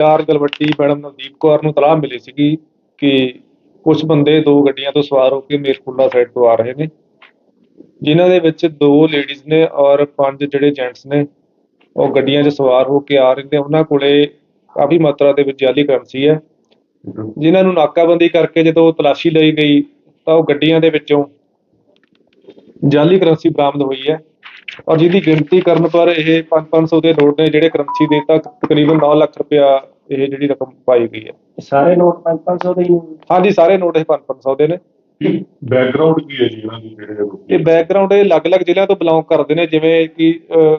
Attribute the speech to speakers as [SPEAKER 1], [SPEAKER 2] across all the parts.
[SPEAKER 1] ਚਾਰ ਗਲਵੱਟੀ ਮੈਡਮ ਨਵਦੀਪ ਕੌਰ ਨੂੰ ਤਲਾਹ ਮਿਲੀ ਸੀਗੀ ਕਿ ਕੁਝ ਬੰਦੇ ਦੋ ਗੱਡੀਆਂ ਤੋਂ ਸਵਾਰ ਹੋ ਕੇ ਮੇਰਕੁਲਾ ਸਾਈਡ ਤੋਂ ਆ ਰਹੇ ਨੇ। ਜਿਨ੍ਹਾਂ ਦੇ ਵਿੱਚ ਦੋ ਲੇਡੀਜ਼ ਨੇ ਔਰ ਪੰਜ ਜਿਹੜੇ ਜੈਂਟਸ ਨੇ, ਉਹ ਗੱਡੀਆਂ 'ਚ ਸਵਾਰ ਹੋ ਕੇ ਆ ਰਹੇ ਨੇ। ਉਹਨਾਂ ਕੋਲੇ ਕਾਫੀ ਮਾਤਰਾ ਦੇ ਵਿੱਚ ਜਾਲੀ ਕਰੰਸੀ ਹੈ। ਜਿਨ੍ਹਾਂ ਨੂੰ ਨਾਕਾਬੰਦੀ ਕਰਕੇ ਜਦੋਂ ਤਲਾਸ਼ੀ ਲਈ ਗਈ, ਤਾਂ ਉਹ ਗੱਡੀਆਂ ਦੇ ਵਿੱਚੋਂ ਜਾਲੀ ਕਰੰਸੀ ਬਰਾਮਦ ਹੋਈ ਹੈ ਔਰ ਜਿਹਦੀ ਗਿਣਤੀ ਕਰਨ ਪਰ ਇਹ 5-500 ਦੇ ਨੋਟ ਨੇ ਜਿਹੜੇ ਕਰੰਸੀ ਦੇ ਤਾਂ ਤਕਰੀਬਨ 9 ਲੱਖ ਰੁਪਇਆ ਇਹ ਜਿਹੜੀ ਰਕਮ ਪਾਈ ਗਈ ਹੈ।
[SPEAKER 2] ਸਾਰੇ ਨੋਟ 500 ਦੇ ਹੀ ਨੇ।
[SPEAKER 1] ਹਾਂਜੀ ਸਾਰੇ ਨੋਟ ਇਹ 5-500 ਦੇ ਨੇ।
[SPEAKER 3] ਬੈਕਗ੍ਰਾਉਂਡ ਕੀ ਹੈ ਜੀ ਇਹਨਾਂ ਦੀ ਜਿਹੜੇ
[SPEAKER 1] ਇਹ ਬੈਕਗ੍ਰਾਉਂਡ ਇਹ ਅਲੱਗ-ਅਲੱਗ ਜ਼ਿਲ੍ਹਿਆਂ ਤੋਂ ਬਿਲੋਂਗ ਕਰਦੇ ਨੇ ਜਿਵੇਂ ਕਿ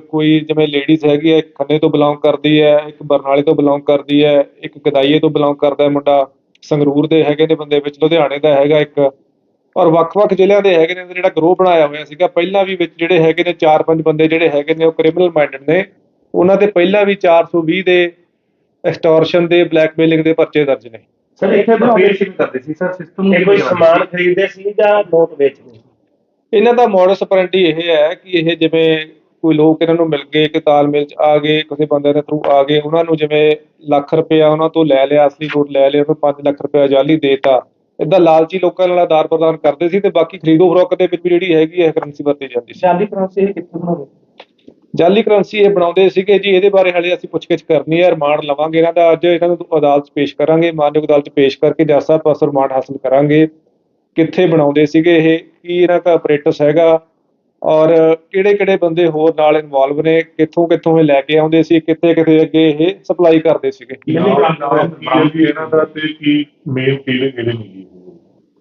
[SPEAKER 1] ਕੋਈ ਜਿਵੇਂ ਲੇਡੀਜ਼ ਹੈਗੀ ਹੈ ਖੰਨੇ ਤੋਂ ਬਿਲੋਂਗ ਕਰਦੀ ਹੈ ਇੱਕ ਬਰਨਾਲੇ ਤੋਂ ਬਿਲੋਂਗ ਕਰਦੀ ਹੈ ਇੱਕ ਗਦਾਈਏ ਤੋਂ ਬਿਲੋਂਗ ਕਰਦਾ ਹੈ ਮੁੰਡਾ। ਸੰਗਰੂਰ ਦੇ ਹੈਗੇ ਨੇ ਬੰਦੇ ਵਿੱਚ ਲੁਧਿਆਣੇ ਦਾ ਹੈਗਾ ਇੱਕ। ਔਰ ਵੱਖ-ਵੱਖ ਜ਼ਿਲ੍ਹਿਆਂ ਦੇ ਹੈਗੇ ਨੇ ਜਿਹੜਾ ਗਰੋਹ ਬਣਾਇਆ ਹੋਇਆ ਸੀਗਾ ਪਹਿਲਾਂ ਵੀ ਵਿੱਚ ਜਿਹੜੇ ਹੈਗੇ ਨੇ 4-5 ਬੰਦੇ ਜਿਹੜੇ ਹੈਗੇ ਨੇ ਉਹ ਕ੍ਰਿਮੀਨਲ ਮਾਈਂਡਡ ਨੇ। ਉਹਨਾਂ ਤੇ ਪਹਿਲਾਂ ਵੀ 420 ਦੇ ਐਕਸਟੋਰਸ਼ਨ ਦੇ ਬਲੈਕਮੇਲਿੰਗ ਦੇ ਪਰਚੇ ਦਰਜ ਨੇ।
[SPEAKER 2] ਸਰ ਇੱਥੇ
[SPEAKER 4] ਸ਼ਿਫਟ ਕਰਦੇ ਸੀ? ਸਰ ਸਿਸਟਮ
[SPEAKER 2] ਇਹ ਕੋਈ ਸਮਾਨ ਖਰੀਦਦੇ ਸੀ ਜਾਂ ਨੋਟ ਵੇਚਦੇ
[SPEAKER 1] ਇਹਨਾਂ ਦਾ ਮੋਡਸ ਆਪਰੈਂਡੀ ਇਹ ਹੈ ਕਿ ਇਹ ਜਿਵੇਂ ਕੋਈ ਲੋਕ ਇਹਨਾਂ ਨੂੰ ਮਿਲ ਗਏ ਕਿ ਤਾਲਮੇਲ ਚ ਆ ਗਏ ਕਿਸੇ ਬੰਦੇ ਦੇ ਥਰੂ ਆ ਗਏ ਉਹਨਾਂ ਨੂੰ ਜਿਵੇਂ ਲੱਖ ਰੁਪਇਆ ਉਹਨਾਂ ਤੋਂ ਲੈ ਲਿਆ ਅਸਲੀ ਨੋਟ ਲੈ ਲਿਆ ਉਹਨੂੰ 5 ਲੱਖ ਰੁਪਇਆ ਜਾਲੀ ਦੇਤਾ। ਇਦਾਂ ਲਾਲਚੀ ਲੋਕਾਂ ਨਾਲ ਆਦਾਰ ਪ੍ਰਦਾਨ ਕਰਦੇ ਸੀ ਤੇ ਬਾਕੀ ਖਰੀਦੋ ਫਰੋਖਤ ਦੇ ਵਿੱਚ ਵੀ ਜਿਹੜੀ ਹੈਗੀ ਹੈ ਕਰੰਸੀ ਵਰਤੀ ਜਾਂਦੀ ਸੀ।
[SPEAKER 2] ਸ਼ਾਦੀ ਕਰੰਸੀ ਇਹ ਕਿੱਥੋਂ ਬਣਾਉਂਦੇ
[SPEAKER 1] ਜਾਲੀ ਕਰੰਸੀ ਇਹ ਬਣਾਉਂਦੇ ਸੀਗੇ ਜੀ ਇਹਦੇ ਬਾਰੇ ਹਾਲੇ ਅਸੀਂ ਪੁੱਛਗਿੱਛ ਕਰਨੀ ਹੈ ਰਿਮਾਂਡ ਲਵਾਂਗੇ ਇਹਨਾਂ ਦਾ ਅੱਜ ਇਹਨਾਂ ਨੂੰ ਅਦਾਲਤ 'ਚ ਪੇਸ਼ ਕਰਾਂਗੇ ਮਾਨਯੋਗ ਅਦਾਲਤ 'ਚ ਪੇਸ਼ ਕਰਕੇ ਜੱਜ ਸਾਹਿਬ ਪਾਸੋਂ ਰਿਮਾਂਡ ਹਾਸਲ ਕਰਾਂਗੇ। ਕਿੱਥੇ ਬਣਾਉਂਦੇ ਸੀਗੇ ਇਹ ਕੀ ਇਹਨਾਂ ਦਾ ਆਪਰੇਟਸ ਹੈਗਾ ਔਰ ਕਿਹੜੇ ਕਿਹੜੇ ਬੰਦੇ ਹੋਰ ਨਾਲ ਇਨਵੋਲਵ ਨੇ ਕਿੱਥੋਂ ਕਿੱਥੋਂ ਇਹ ਲੈ ਕੇ ਆਉਂਦੇ ਸੀ ਕਿੱਥੇ ਕਿੱਥੇ ਅੱਗੇ ਇਹ ਸਪਲਾਈ ਕਰਦੇ ਸੀਗੇ।
[SPEAKER 3] ਇਹਨਾਂ ਦਾ ਤੇ ਕੀ ਮੇਨ ਕਿਹੜੇ ਕਿਹੜੇ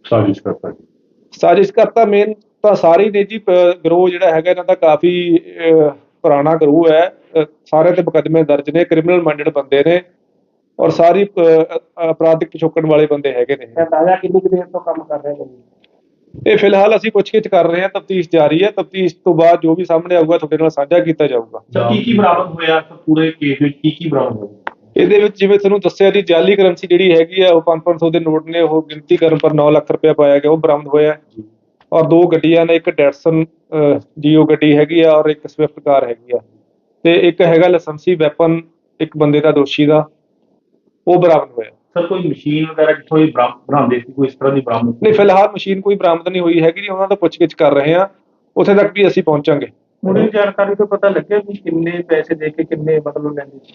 [SPEAKER 3] ਸਾਜ਼ਿਸ਼ ਕਰਤਾ
[SPEAKER 1] ਸਾਜ਼ਿਸ਼ ਕਰਤਾ ਮੇਨ ਤਾਂ ਸਾਰੇ ਨੇ ਜੀ ਗਰੋਹ ਜਿਹੜਾ ਹੈਗਾ ਇਹਨਾਂ ਦਾ ਕਾਫੀ ਪੁਰਾਣਾ ਗਰੋਹ ਹੈ ਸਾਰੇ ਤੇ ਮੁਕੱਦਮੇ ਦਰਜ ਨੇ ਕ੍ਰਿਮੀਨਲ ਮਾਈਂਡਡ ਬੰਦੇ ਨੇ ਔਰ ਸਾਰੀ ਅਪਰਾਧਿਕ ਪਿਛੋਕਣ ਵਾਲੇ ਬੰਦੇ ਹੈਗੇ ਨੇ।
[SPEAKER 2] ਅੰਦਾਜ਼ਾ ਕਿੰਨੀ ਦੇਰ ਤੋਂ ਕੰਮ ਕਰ ਰਹੇ ਨੇ
[SPEAKER 1] ਇਹ ਫਿਲਹਾਲ ਅਸੀਂ ਪੁੱਛਗਿੱਛ ਕਰ ਰਹੇ ਹਾਂ ਤਫਤੀਸ਼ ਜਾਰੀ ਹੈ ਤਫਤੀਸ਼ ਤੋਂ ਬਾਅਦ ਜੋ ਵੀ ਸਾਹਮਣੇ ਆਊਗਾ ਤੁਹਾਡੇ ਨਾਲ ਸਾਂਝਾ ਕੀਤਾ ਜਾਊਗਾ।
[SPEAKER 4] ਕੀ ਕੀ ਬਰਾਮਦ ਹੋਇਆ ਪੂਰੇ ਕੇਸ ਵਿੱਚ? ਕੀ ਕੀ ਬਰਾਮਦ ਹੋਇਆ?
[SPEAKER 1] ਇਹਦੇ ਵਿੱਚ ਜਿਵੇਂ ਤੁਹਾਨੂੰ ਦੱਸਿਆ ਜੀ ਜਾਲੀ ਕਰੰਸੀ ਜਿਹੜੀ ਹੈਗੀ ਆ ਉਹ 5-500 ਦੇ ਨੋਟ ਨੇ ਉਹ ਗਿਣਤੀ ਕਰਨ ਪਰ 9 ਲੱਖ ਰੁਪਇਆ ਪਾਇਆ ਗਿਆ ਉਹ ਬਰਾਮਦ ਹੋਇਆ। ਔਰ ਦੋ ਗੱਡੀਆਂ ਨੇ ਇੱਕ ਡੈਟਸਨ ਜੀਓ ਗੱਡੀ ਹੈਗੀ ਆ ਔਰ ਇੱਕ ਸਵਿਫਟ ਕਾਰ ਹੈਗੀ ਆ। ਤੇ ਇੱਕ ਹੈਗਾ ਲਾਇਸੈਂਸੀ ਵੈਪਨ ਇੱਕ ਬੰਦੇ ਦਾ ਦੋਸ਼ੀ ਦਾ ਉਹ ਬਰਾਮਦ ਹੋਇਆ।
[SPEAKER 4] ਸਰ ਕੋਈ ਮਸ਼ੀਨ ਵਗੈਰਾ ਜਿੱਥੋਂ ਇਹ ਬਰਾਮ- ਬਣਾਉਂਦੇ ਸੀ? ਕੋਈ ਇਸ ਤਰ੍ਹਾਂ ਦੀ ਬਰਾਮਦ
[SPEAKER 1] ਨਹੀਂ ਫਿਲਹਾਲ ਮਸ਼ੀਨ ਕੋਈ ਬਰਾਮਦ ਨਹੀਂ ਹੋਈ ਹੈਗੀ ਜੀ ਉਹਨਾਂ ਦਾ ਪੁੱਛਗਿੱਛ ਕਰ ਰਹੇ ਆ ਉੱਥੇ ਤੱਕ ਵੀ ਅਸੀਂ ਪਹੁੰਚਾਂਗੇ।
[SPEAKER 2] ਮੁੱਢਲੀ ਜਾਣਕਾਰੀ ਤੋਂ ਪਤਾ ਲੱਗਿਆ ਵੀ ਕਿੰਨੇ ਪੈਸੇ ਦੇ ਕੇ ਕਿੰਨੇ ਮਤਲਬ ਲੈਂਦੇ ਸੀ?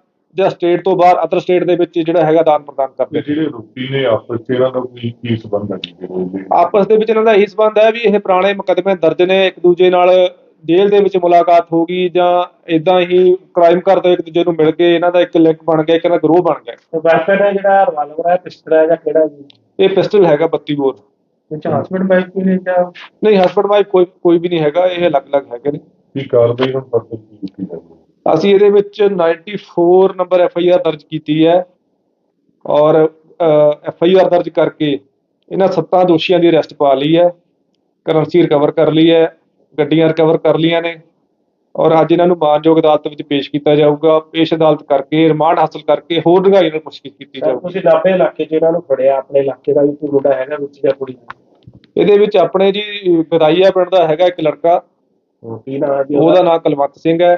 [SPEAKER 1] ਜਾਂ ਸਟੇਟ ਤੋਂ ਬਾਹਰ ਅਦਰ ਸਟੇਟ ਦੇ ਵਿੱਚ ਜਿਹੜਾ ਹੈਗਾ ਦਾਨ ਪ੍ਰਦਾਨ ਕਰਦੇ
[SPEAKER 3] ਜਿਹੜੇ ਆਰੋਪੀ ਨੇ ਆਪਸ ਚ ਇਹਨਾਂ ਦਾ ਕੋਈ ਕੀ ਸੰਬੰਧ ਹੈ?
[SPEAKER 1] ਆਪਸ ਦੇ ਵਿੱਚ ਇਹਨਾਂ ਦਾ ਇਹੀ ਸੰਬੰਧ ਹੈ ਵੀ ਇਹ ਪੁਰਾਣੇ ਮੁਕੱਦਮੇ ਦਰਜ ਨੇ ਇੱਕ ਦੂਜੇ ਨਾਲ ਜੇਲ੍ਹ ਦੇ ਵਿੱਚ ਮੁਲਾਕਾਤ ਹੋ ਗਈ ਜਾਂ ਇਦਾਂ ਹੀ ਕ੍ਰਾਈਮ ਕਰਦੇ ਇੱਕ ਦੂਜੇ ਨੂੰ ਮਿਲ ਗਏ ਇਹਨਾਂ ਦਾ ਇੱਕ ਲਿੰਕ ਬਣ ਗਿਆ ਇੱਕ ਇਹਨਾਂ ਗਰੋਹ ਬਣ ਗਿਆ।
[SPEAKER 2] ਤੇ ਵੈਪਨ ਹੈ ਜਿਹੜਾ ਰਿਵਾਲਵਰ ਹੈ ਪਿਸਟਲ ਹੈ ਜਾਂ ਕਿਹੜਾ ਜੀ?
[SPEAKER 1] ਇਹ ਪਿਸਟਲ ਹੈਗਾ 32 ਬੋਰ।
[SPEAKER 2] ਵਿੱਚ ਹਸਬੰਡ ਵਾਈਫ ਵੀ ਨੇ ਜਾਂ
[SPEAKER 1] ਨਹੀਂ ਹਸਬੰਡ ਵਾਈਫ ਕੋਈ ਕੋਈ ਵੀ ਨਹੀਂ ਹੈਗਾ ਇਹ ਅਲੱਗ-ਅਲੱਗ ਹੈਗੇ ਨੇ।
[SPEAKER 3] ਕੀ ਕਾਰਵਾਈ ਹੁਣ ਤੱਕ ਕੀ ਕੀਤੀ
[SPEAKER 1] ਅਸੀਂ ਇਹਦੇ ਵਿੱਚ 94 ਨੰਬਰ ਐਫ ਆਈ ਆਰ ਦਰਜ ਕੀਤੀ ਹੈ ਔਰ ਐਫ ਆਈ ਆਰ ਦਰਜ ਕਰਕੇ ਇਹਨਾਂ ਸੱਤਾਂ ਦੋਸ਼ੀਆਂ ਦੀ ਅਰੈਸਟ ਪਾ ਲਈ ਹੈ ਕਰੰਸੀ ਰਿਕਵਰ ਕਰ ਲਈ ਹੈ ਗੱਡੀਆਂ ਰਿਕਵਰ ਕਰ ਲਈਆਂ ਨੇ ਔਰ ਅੱਜ ਇਹਨਾਂ ਨੂੰ ਮਾਨਯੋਗ ਅਦਾਲਤ ਵਿੱਚ ਪੇਸ਼ ਕੀਤਾ ਜਾਊਗਾ ਪੇਸ਼ ਅਦਾਲਤ ਕਰਕੇ ਰਿਮਾਂਡ ਹਾਸਲ ਕਰਕੇ ਹੋਰ ਡੂੰਘਾਈ ਨਾਲ ਪੁੱਛਗਿੱਛ ਕੀਤੀ ਜਾਊਗੀ।
[SPEAKER 2] ਤੁਸੀਂ ਨਾਭੇ ਇਲਾਕੇ 'ਚ ਇਹਨਾਂ ਨੂੰ ਫੜਿਆ ਆਪਣੇ ਇਲਾਕੇ ਦਾ ਵੀ ਕੋਈ ਮੁੰਡਾ ਹੈਗਾ ਵਿੱਚ ਜਾਂ ਕੁੜੀ
[SPEAKER 1] ਇਹਦੇ ਵਿੱਚ ਆਪਣੇ ਜੀ ਗਦਾਈਆ ਪਿੰਡ ਦਾ ਹੈਗਾ ਇੱਕ ਲੜਕਾ।
[SPEAKER 2] ਕੀ ਨਾਮ ਹੈ ਜੀ
[SPEAKER 1] ਉਹਦਾ? ਨਾਮ ਕੁਲਵੰਤ ਸਿੰਘ ਹੈ।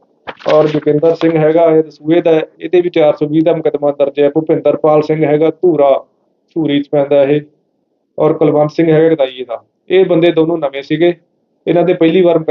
[SPEAKER 1] ਔਰ ਜੋਗਿੰਦਰ ਸਿੰਘ ਹੈਗਾ ਇਹ ਦਸੂਏ ਦਾ, ਇਹਦੇ ਵੀ 420 ਦਾ ਮੁਕੱਦਮਾ ਦਰਜ ਹੈ। ਭੁਪਿੰਦਰਪਾਲ ਸਿੰਘ ਹੈਗਾ ਧੂਰਾ, ਧੂਰੀ ਚ ਪੈਂਦਾ ਇਹ। ਔਰ ਕੁਲਵੰਤ ਸਿੰਘ ਹੈਗਾ ਗਦਾਈਏ ਦਾ। ਇਹ ਬੰਦੇ ਦੋਨੋਂ ਨਵੇਂ ਸੀਗੇ। ਇਹਨਾਂ ਦੇ ਪਹਿਲੀ ਵਾਰ ਮੁਕੱਦਮਾ